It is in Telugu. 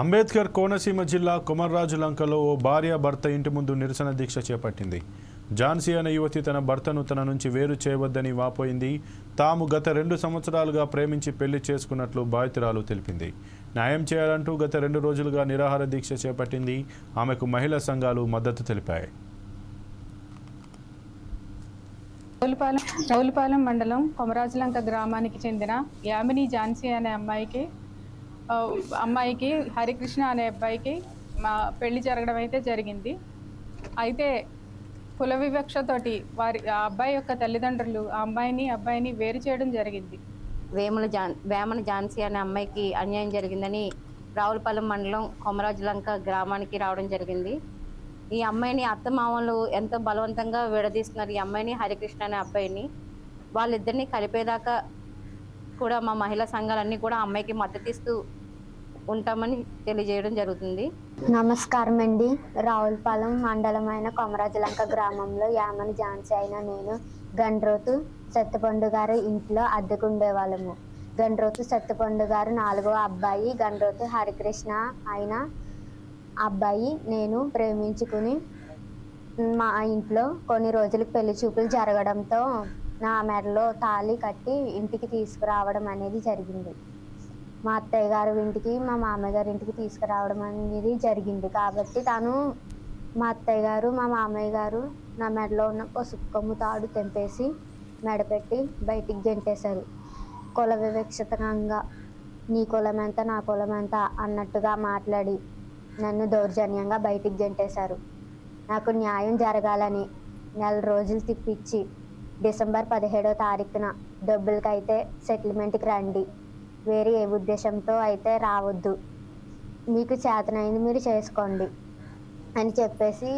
అంబేద్కర్ కోనసీమ జిల్లా కుమర్రాజు లంకలో ఓ భార్య భర్త ఇంటి ముందు నిరసన దీక్ష చేపట్టింది. ఝాన్సీ అనే యువతి తన భర్తను తన నుంచి వేరు చేయవద్దని వాపోయింది. తాము గత రెండు సంవత్సరాలుగా ప్రేమించి పెళ్ళి చేసుకున్నట్లు బాధితురాలు తెలిపింది. న్యాయం చేయాలంటూ గత రెండు రోజులుగా నిరాహార దీక్ష చేపట్టింది. ఆమెకు మహిళా సంఘాలు మద్దతు తెలిపాయి. రౌలుపాలెం రౌలుపాలెం మండలం కొమరాజులంక గ్రామానికి చెందిన యామిని ఝాన్సీ అనే అమ్మాయికి అమ్మాయికి హరికృష్ణ అనే అబ్బాయికి మా పెళ్ళి జరగడం అయితే జరిగింది. అయితే కుల వివక్షతోటి వారి ఆ అబ్బాయి యొక్క తల్లిదండ్రులు ఆ అమ్మాయిని అబ్బాయిని వేరు చేయడం జరిగింది. వేముల జాన్ వేమన ఝాన్సీ అనే అమ్మాయికి అన్యాయం జరిగిందని రావులపాలెం మండలం కొమరాజులంక గ్రామానికి రావడం జరిగింది. ఈ అమ్మాయిని అత్తమామలు ఎంతో బలవంతంగా విడదీస్తున్నారు ఈ అమ్మాయిని హరికృష్ణ అనే అబ్బాయిని. వాళ్ళిద్దరిని కలిపేదాకా కూడా మా మహిళా సంఘాలన్నీ కూడా అమ్మాయికి మద్దతు ఇస్తూ ఉంటామని తెలియజేయడం జరుగుతుంది. నమస్కారం అండి. రావులపాలెం మండలమైన కొమరాజలంక గ్రామంలో యామని ఝాన్సీ అయిన నేను గండ్రోతు సత్యపండు గారి ఇంట్లో అద్దెకుండేవాళ్ళము. గండ్రోతు సత్యపండు గారు నాలుగో అబ్బాయి గండ్రోతు హరికృష్ణ అయిన అబ్బాయి నేను ప్రేమించుకుని మా ఇంట్లో కొన్ని రోజులకు పెళ్ళి చూపులు జరగడంతో నా మెడలో తాళి కట్టి ఇంటికి తీసుకురావడం అనేది జరిగింది. మా అత్తయ్య గారి ఇంటికి మా మామయ్య గారి ఇంటికి తీసుకురావడం అనేది జరిగింది. కాబట్టి తను మా అత్తయ్య గారు మా మామయ్య గారు నా మెడలో ఉన్న పసుపు కొమ్ము తాడు తెంపేసి మెడపెట్టి బయటికి గెంటేశారు. కుల వివక్షతంగా నీ కులం ఎంత నా కులం ఎంత అన్నట్టుగా మాట్లాడి నన్ను దౌర్జన్యంగా బయటికి గెంటేశారు. నాకు న్యాయం జరగాలని నెల రోజులు తిప్పించి డిసెంబర్ పదిహేడో తారీఖున డబ్బులకైతే సెటిల్మెంట్కి రండి. వేరే ఏ ఉద్దేశంతో అయితే రావద్దు. మీకు చేతనైంది మీరు చేసుకోండి అని చెప్పేసి